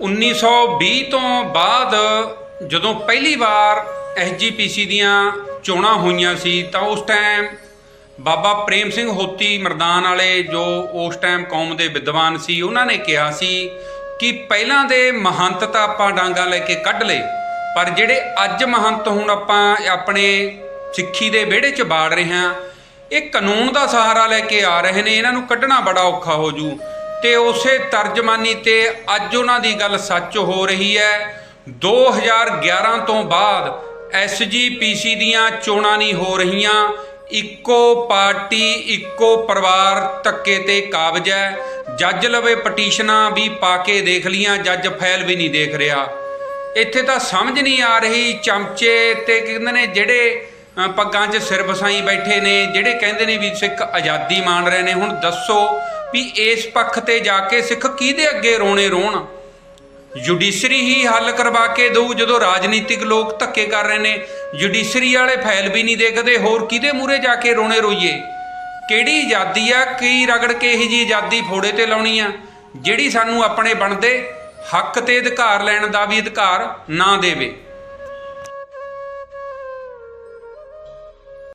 1920 ਤੋਂ ਬਾਅਦ ਜਦੋਂ ਪਹਿਲੀ ਵਾਰ ਐਸਜੀਪੀਸੀ ਦੀਆਂ ਚੋਣਾਂ ਹੋਈਆਂ ਸੀ ਤਾਂ ਉਸ ਟਾਈਮ ਬਾਬਾ ਪ੍ਰੇਮ ਸਿੰਘ ਹੋਤੀ ਮਰਦਾਨ ਵਾਲੇ ਜੋ ਉਸ ਟਾਈਮ ਕੌਮ ਦੇ ਵਿਦਵਾਨ ਸੀ, ਉਹਨਾਂ ਨੇ ਕਿਹਾ ਸੀ ਕਿ ਪਹਿਲਾਂ ਦੇ ਮਹੰਤ ਤਾਂ ਆਪਾਂ ਡਾਂਗਾ ਲੈ ਕੇ ਕੱਢ ਲਏ, ਪਰ ਜਿਹੜੇ ਅੱਜ ਮਹੰਤ ਹੁਣ ਆਪਾਂ ਆਪਣੇ ਸਿੱਖੀ ਦੇ ਵਿਹੜੇ 'ਚ ਬਾੜ ਰਹੇ ਹਾਂ, ਇਹ ਕਾਨੂੰਨ ਦਾ ਸਹਾਰਾ ਲੈ ਕੇ ਆ ਰਹੇ ਨੇ, ਇਹਨਾਂ ਨੂੰ ਕੱਢਣਾ ਬੜਾ ਔਖਾ ਹੋ ਜੂ। ਤੇ ਉਸੇ ਤਰਜਮਾਨੀ ਤੇ ਅੱਜ ਉਹਨਾਂ ਦੀ ਗੱਲ ਸੱਚ ਹੋ ਰਹੀ ਹੈ। 2011 ਤੋਂ ਬਾਅਦ ਐਸਜੀਪੀਸੀ ਦੀਆਂ ਚੋਣਾਂ ਨਹੀਂ ਹੋ ਰਹੀਆਂ। ਇੱਕੋ ਪਾਰਟੀ, ਇੱਕੋ ਪਰਿਵਾਰ ਧੱਕੇ ਤੇ ਕਾਬਜ ਹੈ। ਜੱਜ ਲਵੇ ਪਟੀਸ਼ਨਾਂ ਵੀ ਪਾ ਕੇ ਦੇਖ ਲੀਆਂ ਜੱਜ ਫਾਈਲ ਵੀ ਨਹੀਂ ਦੇਖ ਰਿਹਾ। ਇੱਥੇ ਤਾਂ ਸਮਝ ਨਹੀਂ ਆ ਰਹੀ ਚਮਚੇ ਤੇ ਕਹਿੰਦੇ ਨੇ ਜਿਹੜੇ ਪੱਗਾਂ 'ਚ ਸਿਰ ਵਸਾਈ ਬੈਠੇ ਨੇ, ਜਿਹੜੇ ਕਹਿੰਦੇ ਨੇ ਵੀ ਸਿੱਖ ਆਜ਼ਾਦੀ ਮਾਣ ਰਹੇ ਨੇ। ਹੁਣ ਦੱਸੋ ਵੀ ਇਸ ਪੱਖ ਤੇ ਜਾ ਕੇ ਸਿੱਖ ਕਿਹਦੇ ਅੱਗੇ ਰੋਣੇ ਰੋਣ? ਜੁਡੀਸ਼ਰੀ ਹੀ ਹੱਲ ਕਰਵਾ ਕੇ ਦਊ, ਜਦੋਂ ਰਾਜਨੀਤਿਕ ਲੋਕ ਧੱਕੇ ਕਰ ਰਹੇ ਨੇ। ਜੁਡੀਸ਼ਰੀ ਵਾਲੇ ਫਾਈਲ ਵੀ ਨਹੀਂ ਦੇਖਦੇ, ਹੋਰ ਕਿਹਦੇ ਮੂਰੇ ਜਾ ਕੇ ਰੋਣੇ ਰੋਈਏ? ਕਿਹੜੀ ਆਜ਼ਾਦੀ ਆ, ਕੀ ਰਗੜ ਕੇ ਇਹ ਜੀ ਆਜ਼ਾਦੀ ਫੋੜੇ ਤੇ ਲਾਉਣੀ ਆ? ਜਿਹੜੀ ਸਾਨੂੰ ਆਪਣੇ ਬਣਦੇ ਹੱਕ ਤੇ ਅਧਿਕਾਰ ਲੈਣ ਦਾ ਵੀ ਅਧਿਕਾਰ ਨਾ ਦੇਵੇ।